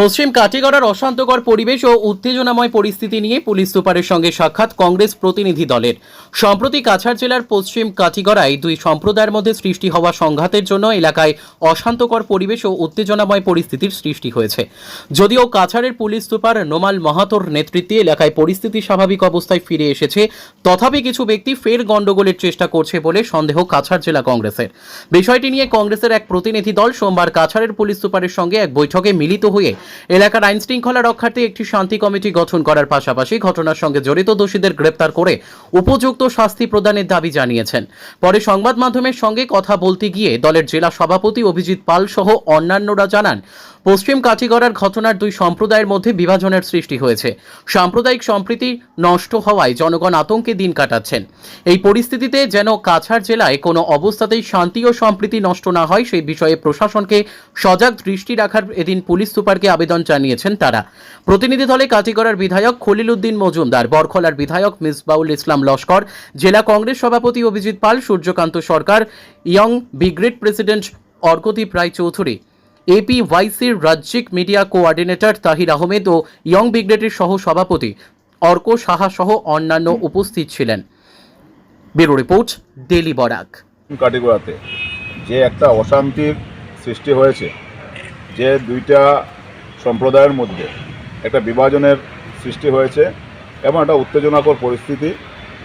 পশ্চিম কাটিগড়ার অশান্তকর পরিবেশ ও উত্তেজনাময় পরিস্থিতি নিয়ে পুলিশ সুপারের সঙ্গে সাক্ষাৎ কংগ্রেস প্রতিনিধি দলের। সম্প্রতি কাছাড় জেলার পশ্চিম কাটিগড়ায় দুই সম্প্রদায়ের মধ্যে সৃষ্টি হওয়া সংঘাতের জন্য এলাকায় অশান্তকর পরিবেশ ও উত্তেজনাময় পরিস্থিতির সৃষ্টি হয়েছে। যদিও কাছাড়ের পুলিশ সুপার নোমাল মাহাতোর নেতৃত্বে এলাকায় পরিস্থিতি স্বাভাবিক অবস্থায় ফিরে এসেছে, তথাপি কিছু ব্যক্তি ফের গণ্ডগোলের চেষ্টা করছে বলে সন্দেহ কাছাড় জেলা কংগ্রেসের। বিষয়টি নিয়ে কংগ্রেসের এক প্রতিনিধি দল সোমবার কাছাড়ের পুলিশ সুপারের সঙ্গে এক বৈঠকে মিলিত হয়ে এলাকার আইন শৃঙ্খলা রক্ষার্থে একটি শান্তি কমিটি গঠন করার পাশাপাশি ঘটনার সঙ্গে জড়িত দোষীদের গ্রেপ্তার করে উপযুক্ত শাস্তি প্রদানের দাবি জানিয়েছেন। পরে সংবাদ মাধ্যমের সঙ্গে কথা বলতে গিয়ে দলের জেলা সভাপতি অভিজিৎ পাল সহ অন্যান্যরা জানান পশ্চিম কাঠিগড়ার ঘটনার দুই সম্প্রদায়ের মধ্যে বিভাজনের সৃষ্টি হয়েছে। সাম্প্রদায়িক সম্প্রীতি নষ্ট হওয়ায় জনগণ আতঙ্কে দিন কাটাচ্ছেন। এই পরিস্থিতিতে যেন কাছাড় জেলায় কোনো অবস্থাতেই শান্তি ও সম্প্রীতি নষ্ট না হয়, সেই বিষয়ে প্রশাসনকে সজাগ দৃষ্টি রাখার এদিন পুলিশ সুপারকে আবেদন জানিয়েছেন তারা। প্রতিনিধি দলে কাটিগড়ার বিধায়ক খলিল উদ্দিন মজুমদার, বরখলার বিধায়ক মিসবাউল ইসলাম লস্কর, জেলা কংগ্রেস সভাপতি Abhijit Pal, Suryakanta Sarkar, young brigade president Arkadeep Ray Chowdhury AP ওয়াইসির রাজ্যিক মিডিয়া কোঅর্ডিনেটর তাহির আহমেদ ও ইয়ং ব্রিগেডের সহ সভাপতি অর্ক সাহা সহ অন্যান্য উপস্থিত ছিলেন। Bureau report daily Barak. কাটিগড়াতে যে একটা অশান্তির সৃষ্টি হয়েছে, যে দুইটা সম্প্রদায়ের মধ্যে একটা বিভাজনের সৃষ্টি হয়েছে এবং একটা উত্তেজনাকর পরিস্থিতি,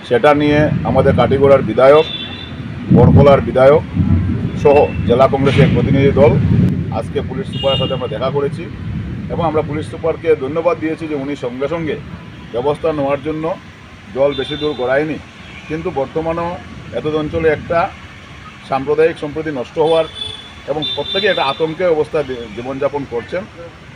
সেটা নিয়ে আমাদের কাটিগড়ার বিধায়ক বরকলার বিধায়ক সহ জেলা কংগ্রেসের প্রতিনিধি দল আজকে পুলিশ সুপারের সাথে আমরা দেখা করেছি এবং আমরা পুলিশ সুপারকে ধন্যবাদ দিয়েছি যে উনি সঙ্গে সঙ্গে ব্যবস্থা নেওয়ার জন্য জল বেশি দূর গড়ায়নি। কিন্তু বর্তমানেও এত অঞ্চলে একটা সাম্প্রদায়িক সম্প্রতি নষ্ট হওয়ার এবং প্রত্যেকে একটা আতঙ্কের অবস্থায় দী- জীবনযাপন করছেন।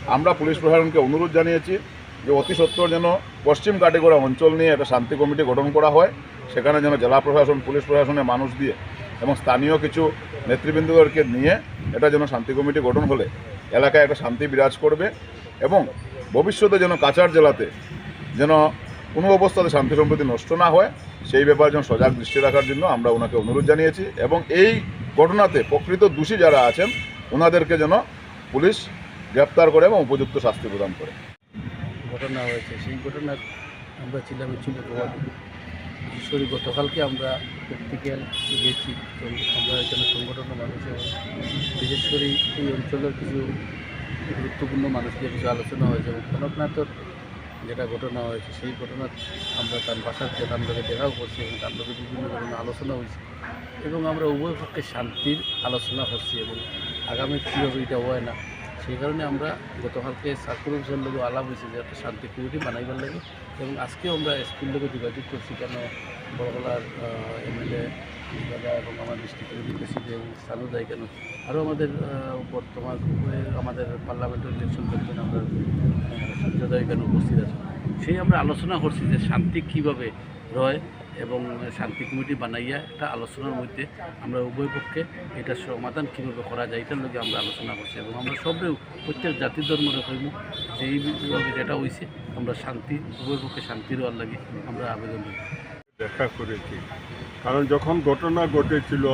আমরা পুলিশ প্রশাসনকে অনুরোধ জানিয়েছি যে অতি সত্বর যেন পশ্চিম কাটিগড়া অঞ্চল নিয়ে একটা শান্তি কমিটি গঠন করা হয়। সেখানে যেন জেলা প্রশাসন, পুলিশ প্রশাসনের মানুষ দিয়ে এবং স্থানীয় কিছু নেতৃবৃন্দদেরকে নিয়ে এটা যেন শান্তি কমিটি গঠন হলে এলাকায় একটা শান্তি বিরাজ করবে এবং ভবিষ্যতে যেন কাছাড় জেলাতে যেন কোনো অবস্থাতে শান্তি সম্প্রীতি নষ্ট না হয়, সেই ব্যাপারে যেন সজাগ দৃষ্টি রাখার জন্য আমরা ওনাকে অনুরোধ জানিয়েছি এবং এই ঘটনাতে প্রকৃত দোষী যারা আছেন, ওনাদেরকে যেন পুলিশ গ্রেপ্তার করে এবং উপযুক্ত শাস্তি প্রদান করে। ঘটনা হয়েছে, সেই ঘটনার আমরা ছিলাম, ছিল গতকালকে আমরা প্র্যাকটিক্যাল গেছি। তো আমরা এখানে সংগঠনের মানুষ এবং বিশেষ করে এই অঞ্চলের কিছু গুরুত্বপূর্ণ মানুষদের কিছু আলোচনা হয়েছে এবং কনকনাথর যেটা ঘটনা হয়েছে, সেই ঘটনা আমরা তার বাসার তার লোকে দেখাও করছি এবং লোকে বিভিন্ন ধরনের আলোচনা হয়েছে এবং আমরা উভয় পক্ষে শান্তির আলোচনা করছি এবং আগামী কীভাবে এটা হয় না, সেই কারণে আমরা গতকালকে সার্কুল অফিসের লোক আলাপ হয়েছে যে একটা শান্তি কমিটি বানাইবার লাগে এবং আজকেও আমরা স্কুল লোকে যোগাযোগ করছি কেন বড়গলার এমএলএ দাদা এবং আমার ডিস্ট্রিক্টের প্রেসিডেন্ট সালু দায় কেন, আরও আমাদের বর্তমান আমাদের পার্লামেন্টারি ইলেকশন করছেন আমরা সূর্যোদয় কেন উপস্থিত আছে। সেই আমরা আলোচনা করছি যে শান্তি কীভাবে রয় এবং শান্তি কমিটি বানাইয়া একটা আলোচনার মধ্যে আমরা উভয় পক্ষে এটা সমাধান কীভাবে করা যায়, এটার লগে আমরা আলোচনা করছি এবং আমরা সবরে প্রত্যেক জাতি ধর্মের কইব যে যেটা হয়েছে আমরা শান্তি, উভয় পক্ষে শান্তির হওয়ার লাগে আমরা আবেদন করি। দেখা করেছি। কারণ যখন ঘটনা ঘটেছিল,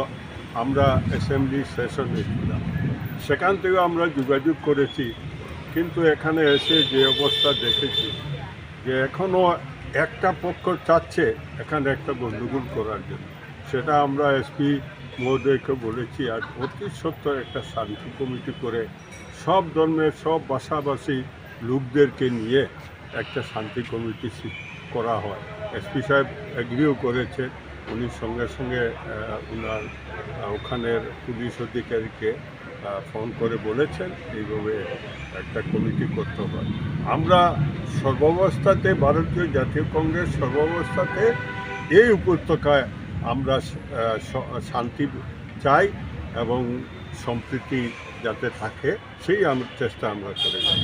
আমরা অ্যাসেম্বলি সেশনে ছিলাম। সেখান থেকে আমরা যোগাযোগ করেছি। কিন্তু এখানে এসে যে অবস্থা দেখেছি, যে এখনও একটা পক্ষ চাচ্ছে এখানে একটা গণ্ডগোল করার জন্য। সেটা আমরা এসপি মহোদয়কে বলেছি, আর অতি সত্তর একটা শান্তি কমিটি করে সব ধর্মের, সব ভাষাভাষী লোকদেরকে নিয়ে একটা শান্তি কমিটি করা হয়। এসপি সাহেব এগ্রিও করেছে উনি সঙ্গে সঙ্গে ওনার ওখানের পুলিশ অধিকারীকে ফোন করে বলেছেন এইভাবে একটা কমিটি করতে হয় আমরা সর্বাবস্থাতে ভারতীয় জাতীয় কংগ্রেস সর্বাবস্থাতে এই উপত্যকায় আমরা শান্তি চাই এবং সম্প্রীতি যাতে থাকে, সেই আমরা চেষ্টা আমরা করে যাই